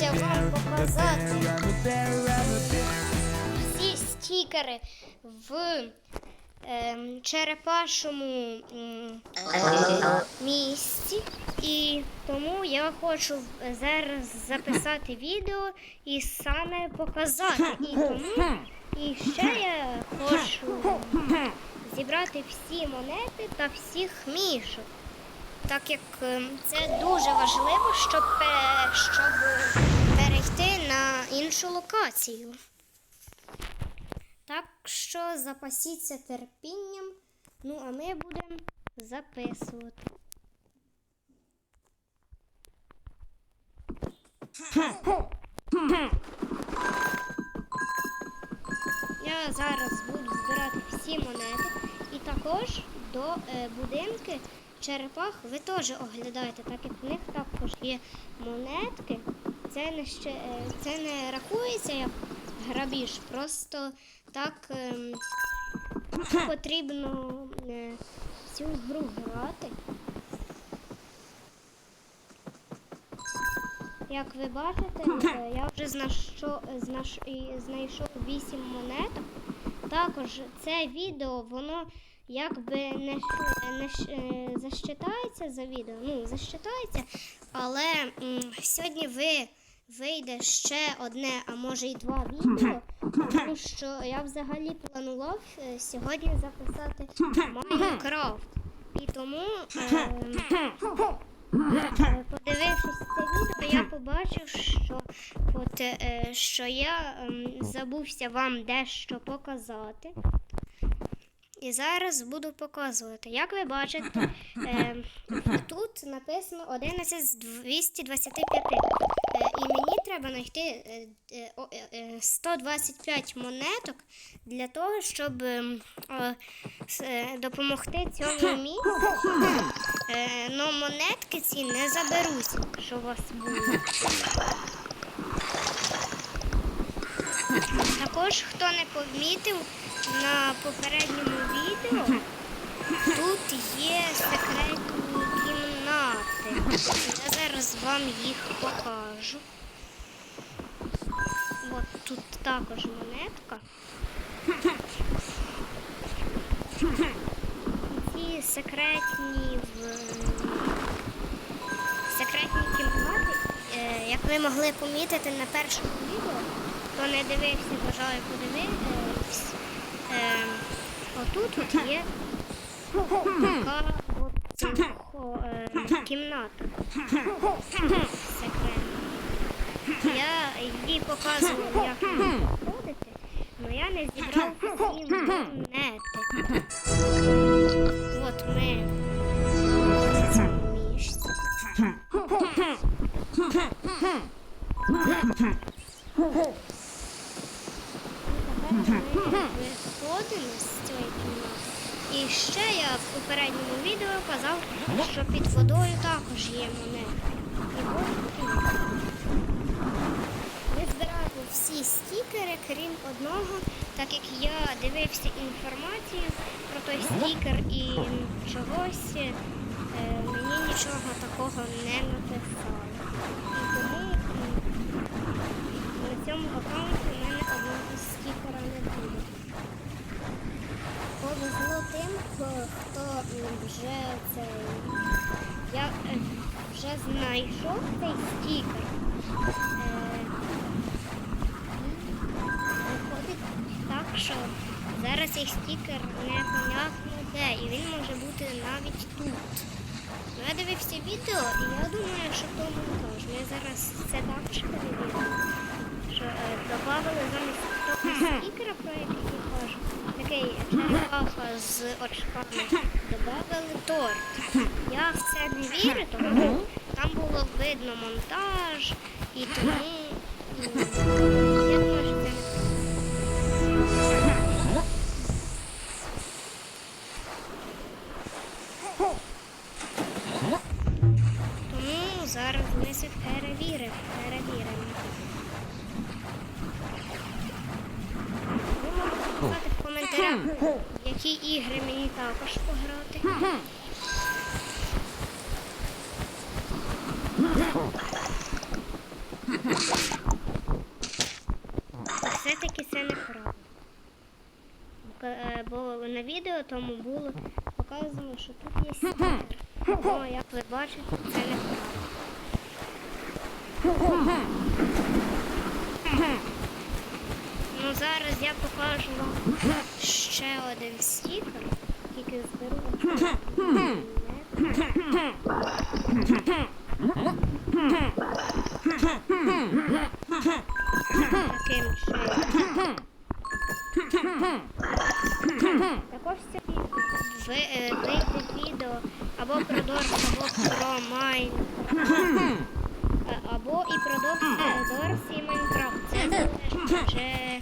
забувся вам показати всі стікери в ем, черепашому місці. І тому я хочу зараз записати відео і саме показати. І тому і ще я хочу зібрати всі монети та всіх мішок. Так як ем, це дуже важливо, щоб, щоб перейти на іншу локацію. Так що запасіться терпінням. Ну, а ми будемо записувати. Я зараз буду збирати всі монети і також до е, будинки черепах ви теж оглядаєте, так як в них також є монетки. Це не ще е, це не рахується як грабіж, просто так ем, потрібно е, цю гру грати. Як ви бачите, е, я вже знайшов, знайшов 8 монеток. Також це відео, воно якби не, не засчитається за відео. Ну, засчитається, але м, сьогодні ви вийде ще одне, а може і два відео, тому що я взагалі планував е, сьогодні записати Майнкрафт. І тому. Е, Е, Подивившись це відео, я побачив, що, от, що я ем, забувся вам дещо показати. І зараз буду показувати. Як ви бачите, е, тут написано 11 з 225. Е, і мені треба знайти е, е, о, е, е, 125 монеток для того, щоб допомогти цьому місцю. Ну, монетки ці не заберуться, якщо у вас буде. Також, хто не помітив, на попередньому відео тут є секретні кімнати. Я зараз вам їх покажу. Також монетка. Ці секретні в секретні кімнати, е, як ви могли помітити на першому відео, хто не дивився, бажаю подивитися. Е, отут от є така е, кімната. Я її показувала, як її знаходити, але я не зібрав всі монети. От ми місці. Виходимо з цієї кімнати. І ще я в попередньому відео казав, що під водою також є монети. Одного, так як я дивився інформацію про той стікер і чогось е, мені нічого такого не написали. І тому на цьому аккаунті в мене одного стікера не буде. Повезло тим, хто- вже цей. Я е, вже знайшов цей стікер. Цей стікер непонятно де, і він може бути навіть тут. Ну, я дивився відео, і я думаю, що то монтаж. Ми зараз це також перевіримо. Що е, додали замість того стікера, про який я кажу, такий черепаха з очками, додали торт. Я в це не вірю, тому що там було видно монтаж, і тому м, Тому зараз ми це перевіримо. перевіримо. Ви можете написати в коментарях, які ігри мені також пограти. Все-таки це неправда. Бо, е, Бо на відео тому було показано, що тут є стікер. Ну, як ви бачите, це неправда. Ну зараз я покажу вам ще один стікер, тільки зберу. Таким чином. Також сьогодні ви, вийде відео або про Дорс, або про Майн. Е, Або і про Дорс, е, і Майнкрафт. Це залежить вже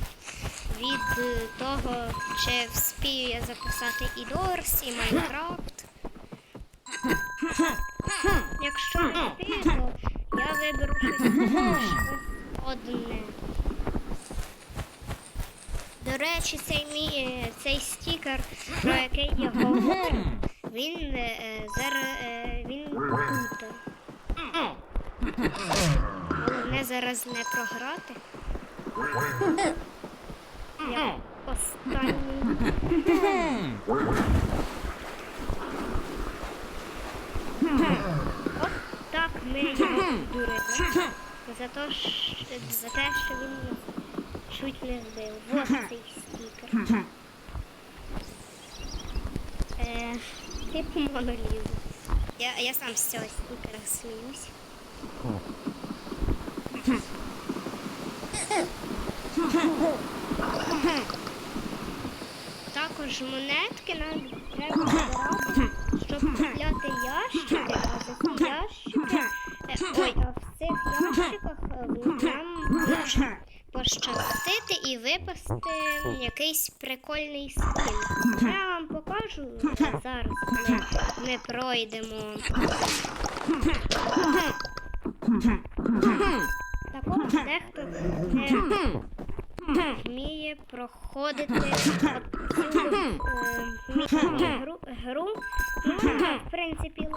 від е, того, чи вспію я записати і Дорс, і Майнкрафт. Якщо не вспію, то я виберу щось, одне. До речі, цей мій е, цей стікер, про який я говорю, він зараз не програти. Як останній. От так ми його дурили. За те, що, за те, що він чуть не збив. Вот цей стікер. Е, типу монолізу. Я, я сам з цього стікера сміюсь. Також монетки нам треба збирати, щоб купляти ящики, а за ці ящики, е, ой, а в цих ящиках е, нам може пощастити і випасти якийсь прикольний скін. Я вам покажу зараз, коли ми пройдемо. Також дехто не вміє проходити цю е, гру. Ну, в принципі.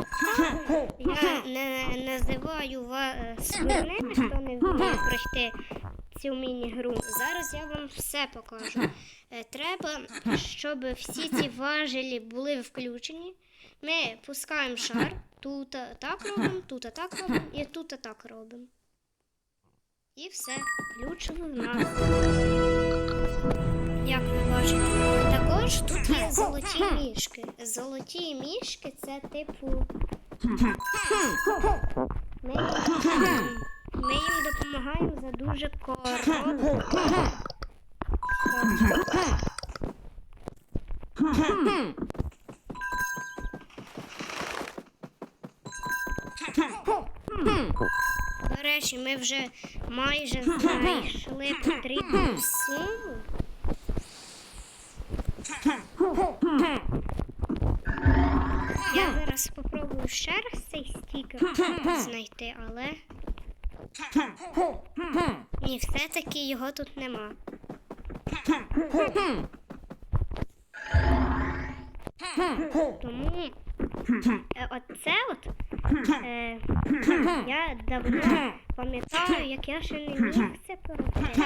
Я не називаю вас дурними, хто не вміє пройти цю міні-гру. Зараз я вам все покажу. Е, Треба, щоб всі ці важелі були включені. Ми пускаємо шар, тут так робимо, тут так робимо і тут так робимо. І все, ключ в нас. Як ви бачите, також тут є золоті мішки. Золоті мішки це типу. Ми, їм- ми їм допомагаємо за дуже короткий. До речі, ми вже майже знайшли потрібну суму. Я зараз спробую ще раз цей стікер знайти, але. Ні, все-таки його тут нема. Тому е, оце от е, я давно пам'ятаю, як я ще не міг це пройти.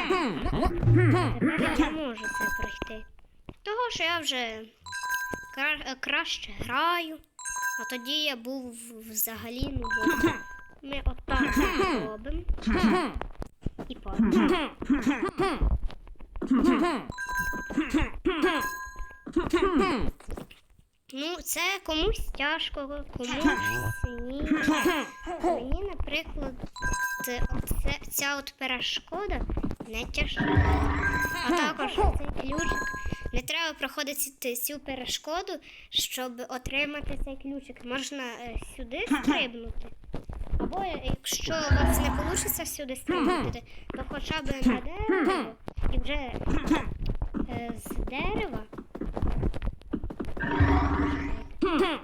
Тепер я можу це пройти. Того, що я вже кра- краще граю, а тоді я був взагалі нубом. Ми отак робимо. І падаємо. Ну, це комусь тяжко, комусь ні. Мені, наприклад, це, оце- ця от перешкода не тяжка. А також цей ключик. Не треба проходити цю перешкоду, щоб отримати цей ключик. Можна е, сюди стрибнути. Або якщо у вас не вийде сюди стрибнути, то хоча б на дерево і вже е, з дерева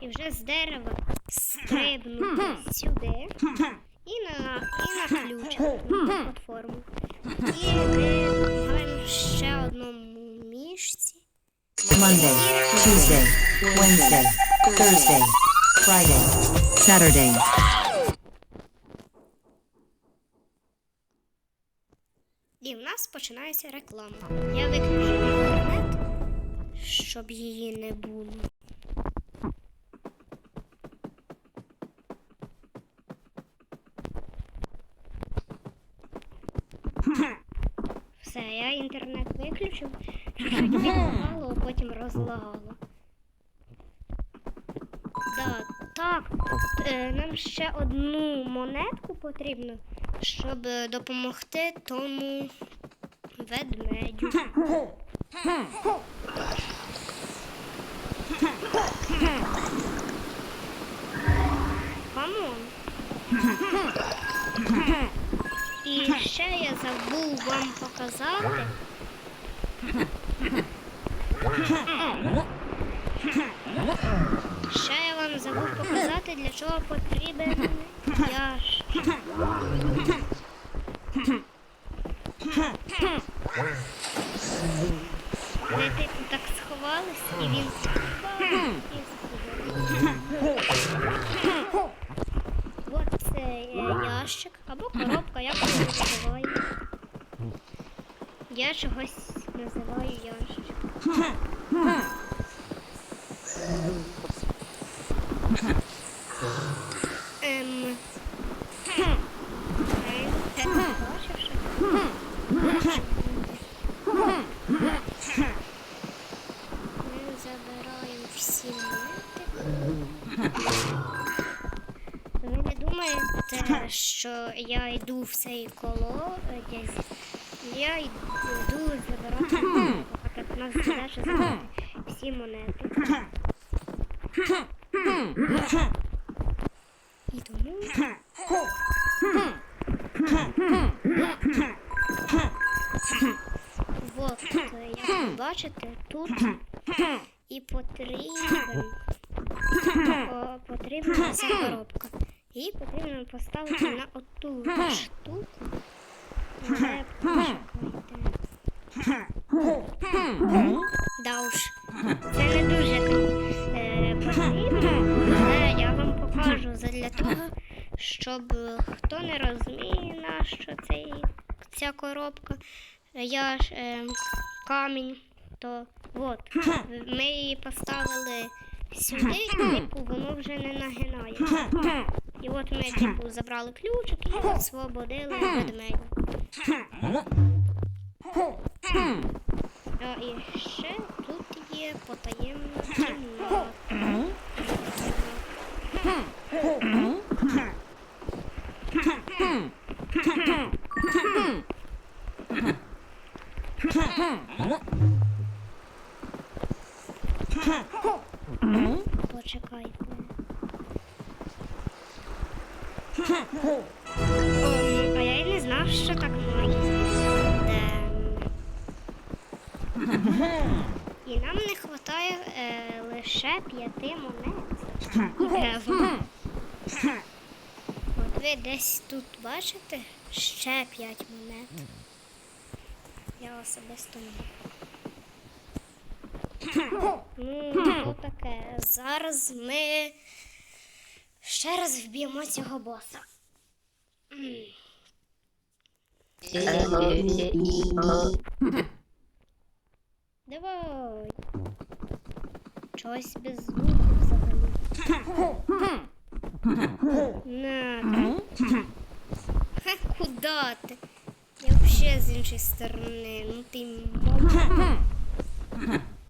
і вже з дерева стрибнути сюди і на, і на ключ на платформу. І ми маємо ще одному мішці. Monday, Tuesday, Wednesday, Thursday, Friday, Saturday. нас починається реклама. Я виключу інтернет, щоб її не було. Все, я інтернет виключив, чуть-чуть відлагало, а потім розлагало. Да, так, е, нам ще одну монетку потрібно, щоб е, допомогти тому ведмедю. Камон. І ще я забув вам показати. Ще я вам забув показати, для чого потрібен ящик. Ви типу так сховались і він впав і сховав. От це ящик або коробка, як ви називаєте. Я чогось називаю ящик. Ем. Ем, Ти бачиш? Ми забираємо всі монети. Ви не думаєте, що я йду в цей колодязь? Я йду забирати так як нас задача всі монети. І тому Вот, е, як бачите, тут і потрібен, потрібна коробка. Її потрібно поставити на оту штуку. Да уж, це не дуже е, потрібно, але я вам покажу задля того, щоб хто не розуміє, на що цей, ця коробка. Я ж е, камінь, то от, ми її поставили сюди, типу, воно вже не нагинає. І от ми типу забрали ключик і освободили ведмедя. А і ще тут є потаємна кімната. Почекайте. Що так можна. Ем. І нам не вистачає е, лише п'яти монет. От ви десь тут бачите ще п'ять монет. Я особисто не. Ну, то таке. Зараз ми ще раз вб'ємо цього боса. М. Давай. Чогось без звуку взагалі. На. Ха, куда ти? Я вообще з іншої сторони. Ну ти мал.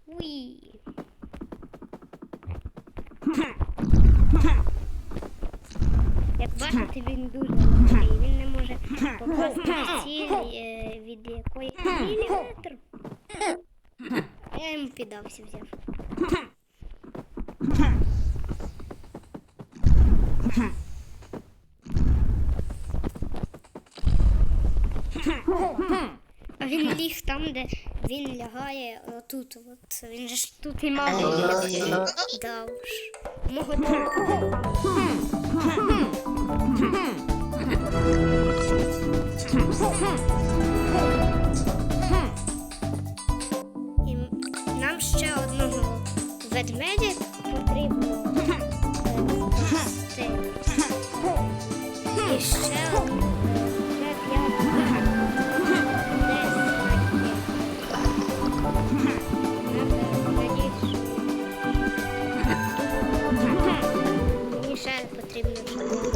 Уй. Як бачите, він дуже легкий. Він не може попасти в ціль, е, від якої міліметр. Я йому піддався взяв. А він ліг там, де він лягає отут. От. Він же ж тут і має лягти. Да уж. Мого і нам ще одного ведмедя потрібно. І ще одного. потрібно.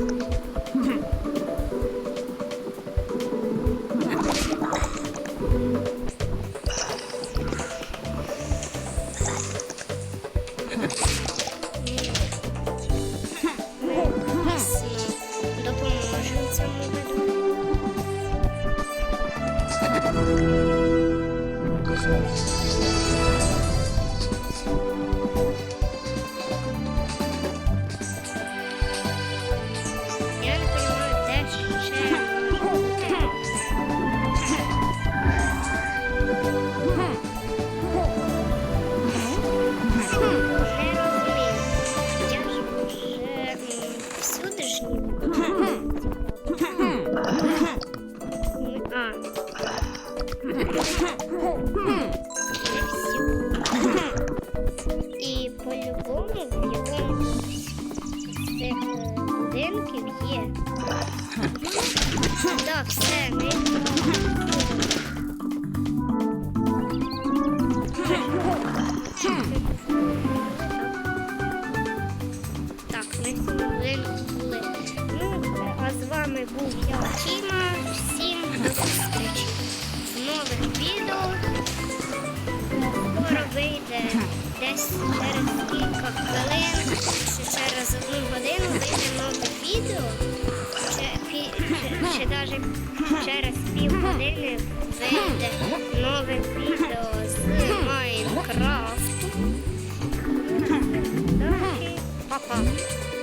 Так, в цьому були. Ну, а з вами був я, Тіма. Всім до зустрічі нових відео. Скоро вийде десь через кілька хвилин, чи через одну годину вийде нове відео. Чи навіть через півгодини вийде нове відео з Майнкрафту. Ha ha.